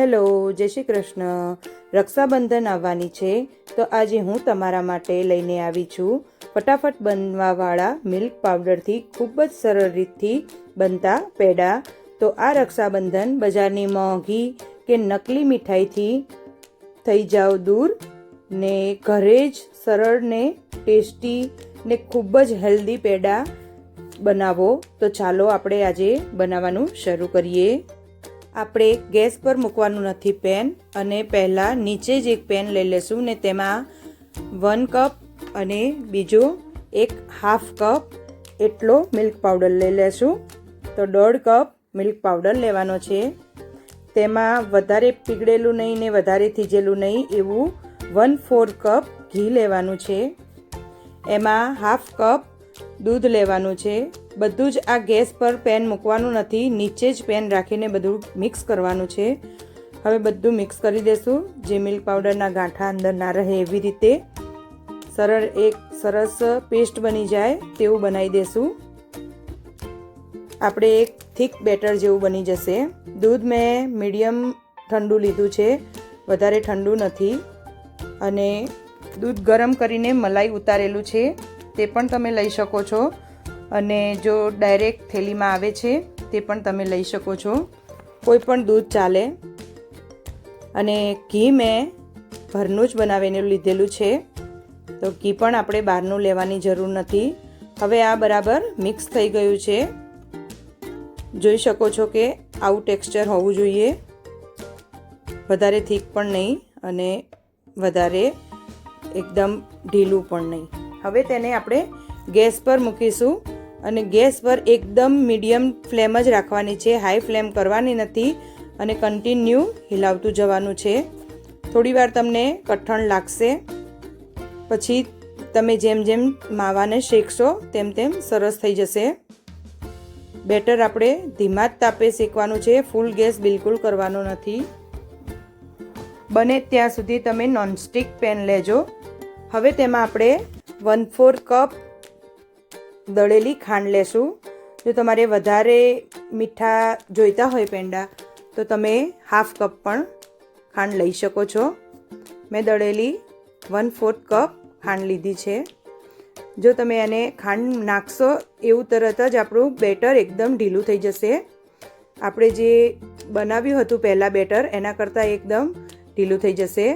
Hello, જય શ્રી કૃષ્ણ. રક્ષાબંધન આવવાની છે, તો આજે હું તમારા માટે લઈને આવી છું. ફટાફટ બનવાવાળા મિલ્ક પાવડરથી ખૂબ જ સરળ રીતથી બનતા પેડા. તો આ રક્ષાબંધન બજારની મોંઘી કે નકલી મીઠાઈથી થઈ જાઓ દૂર ને ઘરે જ સરળ ને ટેસ્ટી ને ખૂબ જ હેલ્ધી પેડા બનાવો. તો ચાલો આપણે આજે બનાવવાનું શરૂ કરીએ. આપણે ગેસ પર મૂકવાનું નથી પેન અને પહેલાં નીચે જ એક પેન લઈ લેશું ને તેમાં વન કપ અને બીજો એક હાફ કપ એટલો મિલ્ક પાવડર લઈ લેશું. તો દોઢ કપ મિલ્ક પાવડર લેવાનો છે. તેમાં વધારે પીગળેલું નહીં ને વધારે થીજેલું નહીં એવું વન ફોર કપ ઘી લેવાનું છે. એમાં હાફ કપ દૂધ લેવાનું છે. બધું જ આ ગેસ પર પેન મૂકવાનું નથી. નીચે જ પેન રાખીને બધું મિક્સ કરવાનું છે. હવે બધું મિક્સ કરી દેશું. જે મિલ્ક પાવડરના ગાંઠા અંદર ના રહે એવી રીતે. સરળ એક સરસ પેસ્ટ બની જાય તેવું બનાવી દેશું. આપણે એક થીક બેટર જેવું બની જશે. દૂધ મેં મીડિયમ ઠંડુ લીધું છે. વધારે ઠંડુ નથી. અને દૂધ ગરમ કરીને મલાઈ ઉતારેલું છે. તે પણ તમે લઈ શકો છો. અને જો ડાયરેક્ટ થેલીમાં આવે છે, તે પણ તમે લઈ શકો છો. કોઈ પણ દૂધ ચાલે. અને ઘી મેં ઘરનું જ બનાવીને લીધેલું છે. તો ઘી પણ આપણે બહારનું લેવાની જરૂર નથી. હવે આ બરાબર મિક્સ થઈ ગયું છે. જોઈ શકો છો કે આવું ટેક્સચર હોવું જોઈએ. વધારે થીક પણ નહીં અને વધારે એકદમ ઢીલું પણ નહીં. હવે તેને આપણે ગેસ પર મૂકીશું અને ગેસ પર એકદમ મીડિયમ ફ્લેમ જ રાખવાની છે, હાઈ ફ્લેમ કરવાની નથી અને કન્ટિન્યુ હિલાવતું જવાનું છે. થોડીવાર તમને કઠણ લાગશે. પછી તમે જેમ જેમ માવાને શેકશો, તેમ તેમ સરસ થઈ જશે. બેટર આપણે ધીમા જ તાપે શેકવાનું છે, ફૂલ ગેસ બિલકુલ કરવાનો નથી. બને ત્યાં સુધી તમે નોનસ્ટિક પેન લેજો. હવે તેમાં આપણે વન ફોર કપ દળેલી ખાંડ લેશું. જો તમારે વધારે મીઠા જોઈતા હોય પેંડા, તો તમે હાફ કપ પણ ખાંડ લઈ શકો છો. મેં દળેલી વન ફોર્થ કપ ખાંડ લીધી છે. જો તમે એને ખાંડ નાખશો, એવું તરત જ આપણું બેટર એકદમ ઢીલું થઈ જશે. આપણે જે બનાવ્યું હતું પહેલાં બેટર, એના કરતાં એકદમ ઢીલું થઈ જશે.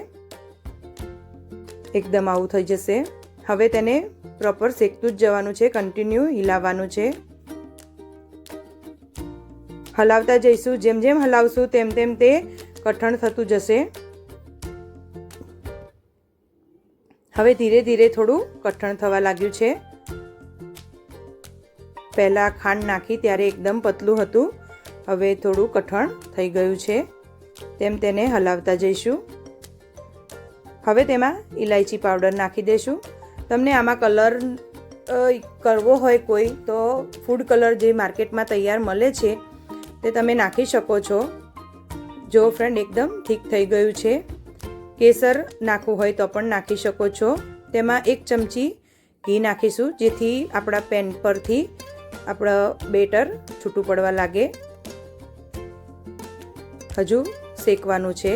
એકદમ આવું થઈ જશે. હવે તેને પ્રોપર શેકતું જ જવાનું છે કન્ટિન્યુ હિલાવવાનું છે. હલાવતા જઈશું, જેમ જેમ હલાવશું તેમ તેમ તે કઠણ થતું જશે. હવે ધીરે ધીરે થોડું કઠણ થવા લાગ્યું છે. પહેલાં ખાંડ નાખી ત્યારે એકદમ પતલું હતું, હવે થોડું કઠણ થઈ ગયું છે. તેમ તેને હલાવતા જઈશું. હવે તેમાં ઇલાયચી પાવડર નાખી દઈશું તમને આમાં કલર કરવો હોય કોઈ, તો ફૂડ કલર જે માર્કેટમાં તૈયાર મળે છે, તે તમે નાખી શકો છો. જો ફ્રેન્ડ એકદમ ઠીક થઈ ગયું છે, કેસર નાખવું હોય તો પણ નાખી શકો છો. તેમાં એક ચમચી ઘી નાખીશું, જેથી આપણા પેન પરથી આપણા બેટર છૂટું પડવા લાગે. હજુ શેકવાનું છે.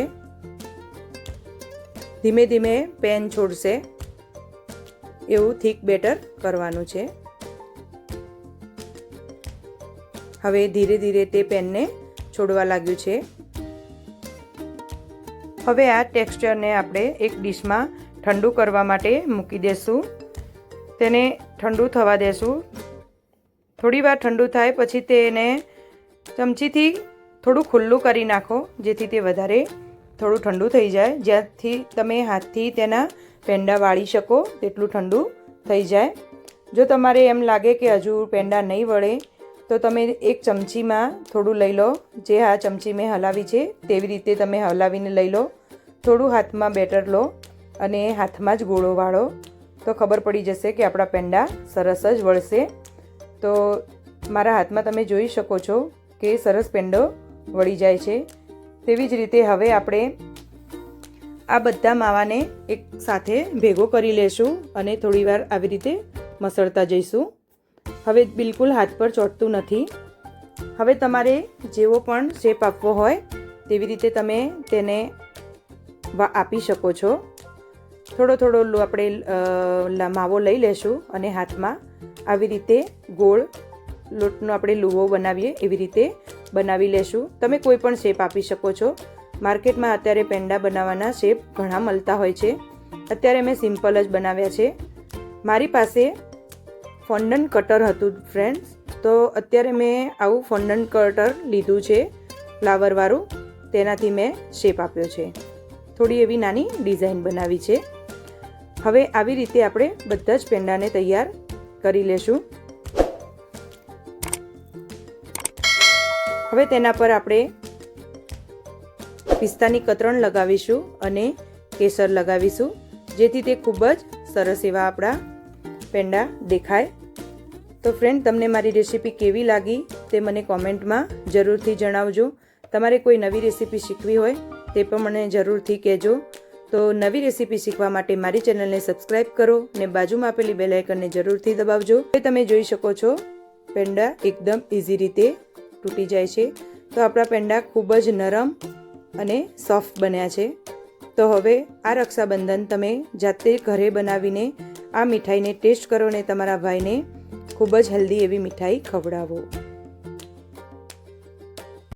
ધીમે ધીમે પેન છોડશે. એવું થીક બેટર કરવાનું છે. હવે ધીરે ધીરે તે પેનને છોડવા લાગ્યું છે. હવે આ ટેક્સચરને આપણે એક ડીશમાં ઠંડુ કરવા માટે મૂકી દેશું. તેને ઠંડુ થવા દેશું. થોડી વાર ઠંડુ થાય પછી તેને ચમચીથી થોડું ખુલ્લું કરી નાખો, જેથી તે વધારે થોડું ઠંડુ થઈ જાય. જ્યાંથી તમે હાથથી તેના પેંડા વાળી શકો, તેટલું ઠંડુ થઈ જાય. જો તમારે એમ લાગે કે હજુ પેંડા નહીં વળે, તો તમે એક ચમચીમાં થોડું લઈ લો. જે આ ચમચી મેં હલાવી છે, તેવી રીતે તમે હલાવીને લઈ લો. થોડું હાથમાં બેટર લો અને હાથમાં જ ગોળો વાળો. તો ખબર પડી જશે કે આપણા પેંડા સરસ જ વળશે. તો મારા હાથમાં તમે જોઈ શકો છો કે સરસ પેંડો વળી જાય છે. તેવી જ રીતે હવે આપણે આ બધા માવાને એક સાથે ભેગો કરી લેશું અને થોડીવાર આવી રીતે મસળતા જઈશું. હવે બિલકુલ હાથ પર ચોંટતું નથી. હવે તમારે જેવો પણ શેપ આપવો હોય તેવી રીતે તમે તેને આપી શકો છો. થોડો થોડો આપણે માવો લઈ લેશું અને હાથમાં આવી રીતે ગોળ લોટનો આપણે લુવો બનાવીએ એવી રીતે બનાવી લેશું. તમે કોઈ પણ શેપ આપી શકો છો. માર્કેટમાં અત્યારે પેંડા બનાવવાના શેપ ઘણા મળતા હોય છે. અત્યારે મેં સિમ્પલ જ બનાવ્યા છે. મારી પાસે ફોન્ડન્ટ કટર હતું ફ્રેન્ડ્સ તો અત્યારે મેં આવું ફોન્ડન કટર લીધું છે ફ્લાવરવાળું. તેનાથી મેં શેપ આપ્યો છે. થોડી એવી નાની ડિઝાઇન બનાવી છે. હવે આવી રીતે આપણે બધા જ પેંડાને તૈયાર કરી લેશું. હવે તેના પર આપણે પિસ્તાની કતરણ લગાવીશું અને કેસર લગાવીશું, જેથી તે ખૂબ જ સરસ એવા આપણા પેંડા દેખાય. તો ફ્રેન્ડ તમને મારી રેસીપી કેવી લાગી તે મને કોમેન્ટમાં જરૂરથી જણાવજો. તમારે કોઈ નવી રેસીપી શીખવી હોય તે પણ મને જરૂરથી કહેજો. તો નવી રેસીપી શીખવા માટે મારી ચેનલને સબસ્ક્રાઇબ કરો ને બાજુમાં આપેલી બેલ આઇકનને જરૂરથી દબાવજો. એ તમે જોઈ શકો છો, પેંડા એકદમ ઇઝી રીતે તૂટી જાય છે. તો આપણા પેંડા ખૂબ જ નરમ અને સોફ્ટ બન્યા છે. તો હવે આ રક્ષાબંધન તમે જાતે ઘરે બનાવીને આ મીઠાઈને ટેસ્ટ કરો ને તમારા ભાઈને ખૂબ જ હેલ્ધી એવી મીઠાઈ ખવડાવો.